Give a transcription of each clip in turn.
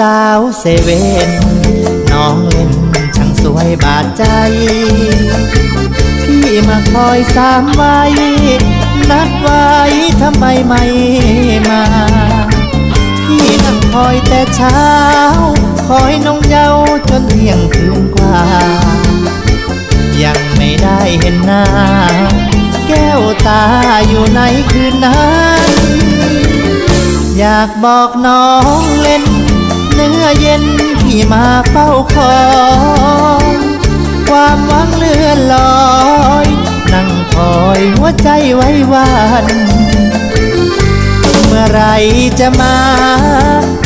สาวเซเว่นน้องเล่นช่างสวยบาดใจ พี่มาคอยสามไว้ นัดไว้ทำไมไม่มา พี่นั่งคอยแต่เช้า คอยน้องเยาว์จนเที่ยงคืนกว่า ยังไม่ได้เห็นหน้า แก้วตาอยู่ในคืนนั้นอยากบอกน้องเล่น นื้อเย็นพี่มาเฝ้าคอยความหวังเลื่อนลอย นั่งคอยหัวใจไว้วันเมื่อไรจะมา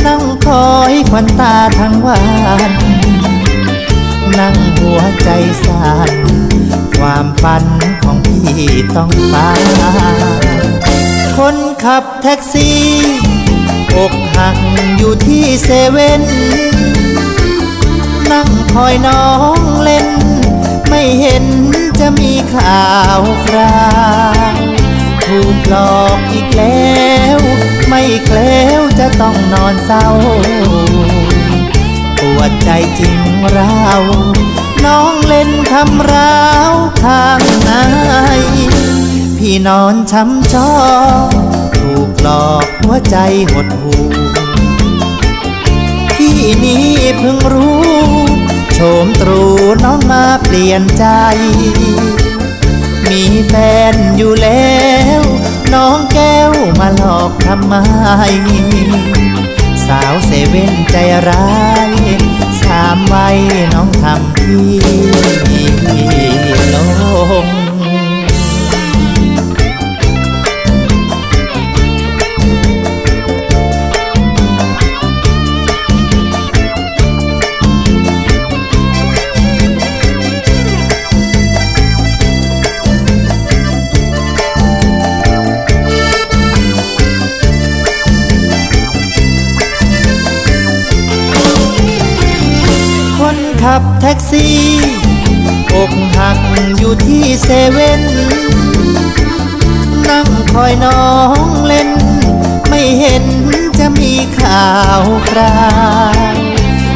นั่งคอยควันตาทั้งวัน นั่งหัวใจสั่นความฝันของพี่ต้องไปคนขับแท็กซี่ อกหักอยู่ที่เซเว่น นั่งคอยน้องเล่น ไม่เห็นจะมีข่าวคราวถูกหลอกอีกแล้ว ไม่แคล้วจะต้องนอนเศร้า ปวดใจจริงเรา น้องเล่นทำร้าวข้างในพี่นอนช้ำชอ หลอกหัวใจหดหูพี่นี้เพิ่งรู้โฉมตรูน้องมาเปลี่ยนใจ มีแฟนอยู่แล้ว น้องแก้วมาหลอกทำไม สาวเซเว่นใจร้าย สามไว้น้องทำพี่ ขับแท็กซี่อกหักอยู่ที่เซเว่นนั่งคอยน้องเล่น ไม่เห็นจะมีข่าวคราว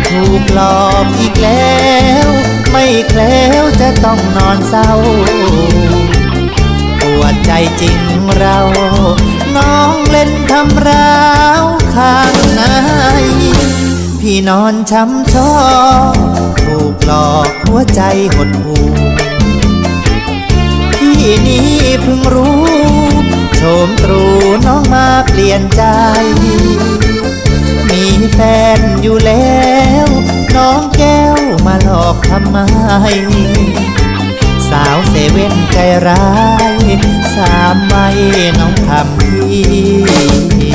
ถูกหลอกอีกแล้ว ไม่แคล้วจะต้องนอนเศร้าปวดใจจริงเรา น้องเล่นทำร้าวข้า พี่นอนช้ำชอถูกหลอกหัวใจหดหูพี่นี้เพิ่งรู้โฉมตรูน้องมาเปลี่ยนใจ มีแฟนอยู่แล้ว น้องแก้วมาหลอกทำไม สาวเซเว่นใจร้าย สามไว้น้องทำพี่